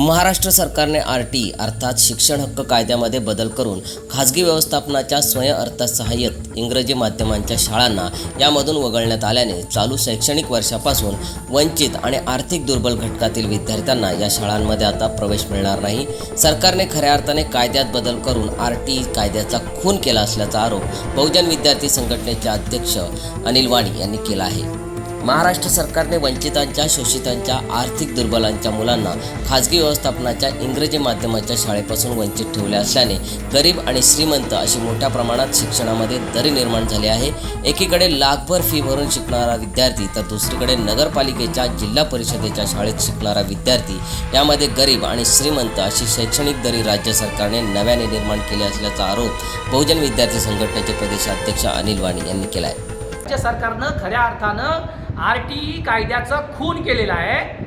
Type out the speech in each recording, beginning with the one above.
महाराष्ट्र सरकारने R T अर्थात शिक्षण हक्क कायद्यामध्ये बदल करून खाजगी व्यवस्थापनाच्या स्वयंअर्थसहाय्यत इंग्रजी माध्यमांच्या शाळांना यामधून वगळण्यात आल्याने चालू शैक्षणिक वर्षापासून वंचित आणि आर्थिक दुर्बल घटकातील विद्यार्थ्यांना या शाळांमध्ये आता प्रवेश मिळणार नाही. सरकारने खऱ्या अर्थाने कायद्यात बदल करून आर टी कायद्याचा खून केला असल्याचा आरोप बहुजन विद्यार्थी संघटनेचे अध्यक्ष अनिल वाणी यांनी केला आहे. महाराष्ट्र सरकारने वंचितांच्या शोषितांच्या आर्थिक दुर्बलांच्या मुलांना खाजगी व्यवस्थापनाच्या इंग्रजी माध्यमाच्या शाळेपासून वंचित ठेवले असल्याने गरीब आणि श्रीमंत अशी मोठ्या प्रमाणात शिक्षणामध्ये दरी निर्माण झाली आहे. एकीकडे लाखभर फी भरून शिकणारा विद्यार्थी तर दुसरीकडे नगरपालिकेच्या जिल्हा परिषदेच्या शाळेत शिकणारा विद्यार्थी यामध्ये गरीब आणि श्रीमंत अशी शैक्षणिक दरी राज्य सरकारने नव्याने निर्माण केली असल्याचा आरोप बहुजन विद्यार्थी संघटनेचे प्रदेशाध्यक्ष अनिल वाणी यांनी केला आहे राज्य सरकारनं खऱ्या अर्थानं आर टी ई कायद्याचं खून केलेला आहे.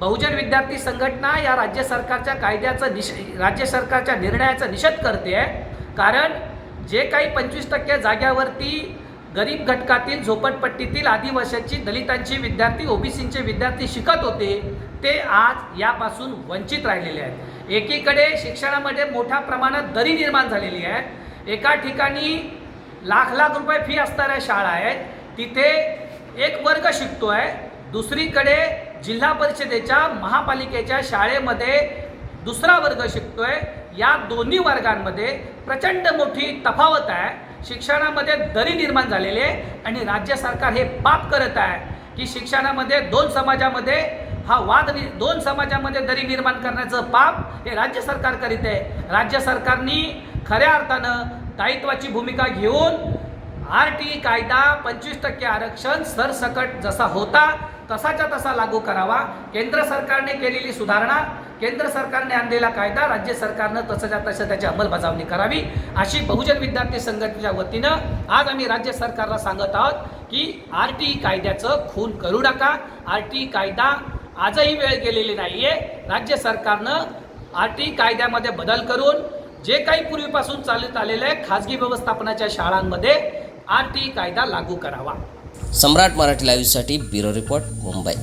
बहुजन विद्यार्थी संघटना या राज्य सरकारच्या कायद्याचा निष राज्य सरकारच्या निर्णयाचा निषेध करते. आहे कारण जे काही पंचवीस टक्के जाग्यावरती गरीब घटकातील झोपडपट्टीतील आदिवासीची दलितांची विद्यार्थी ओबीसींचे विद्यार्थी शिकत होते ते आज यापासून वंचित राहिलेले आहेत. एकीकडे शिक्षणामध्ये मोठ्या प्रमाणात दरी निर्माण झालेली आहे. एका ठिकाणी लाख लाख रुपये फी असणाऱ्या शाळा आहेत. तिथे एक वर्ग शिकतोय. दुसरीकडे जिल्हा परिषदेच्या महापालिकेच्या शाळेमध्ये दुसरा वर्ग शिकतोय. या दोन्ही वर्गांमध्ये प्रचंड मोठी तफावत आहे. शिक्षणामध्ये दरी निर्माण झालेली आहे आणि राज्य सरकार हे पाप करत आहे की शिक्षणामध्ये दोन समाजामध्ये हा वाद नि- दोन समाजामध्ये दरी निर्माण करण्याचं पाप हे राज्य सरकार करीत आहे. राज्य सरकारनी खऱ्या अर्थानं दायित्वाची भूमिका घेऊन आर टी कायदा पंचवीस टक्के आरक्षण सरसकट जसा होता तसाच्या तसा लागू करावा. केंद्र सरकारने केलेली सुधारणा केंद्र सरकारने आणलेला कायदा राज्य सरकारनं तसंच्या तसं त्याची अंमलबजावणी करावी. अशी बहुजन विद्यार्थी संघटनेच्या वतीनं आज आम्ही राज्य सरकारला सांगत आहोत की आर टी कायद्याचं खून करू नका. आर टी कायदा आजही वेळ गेलेली नाही आहे राज्य सरकारनं आर टी कायद्यामध्ये बदल करून जे काही पूर्वीपासून चालत आलेलं आहे खाजगी व्यवस्थापनाच्या शाळांमध्ये आर टी कायदा लागू करावा. सम्राट मराठी लाईव्हसाठी ब्युरो रिपोर्ट मुंबई.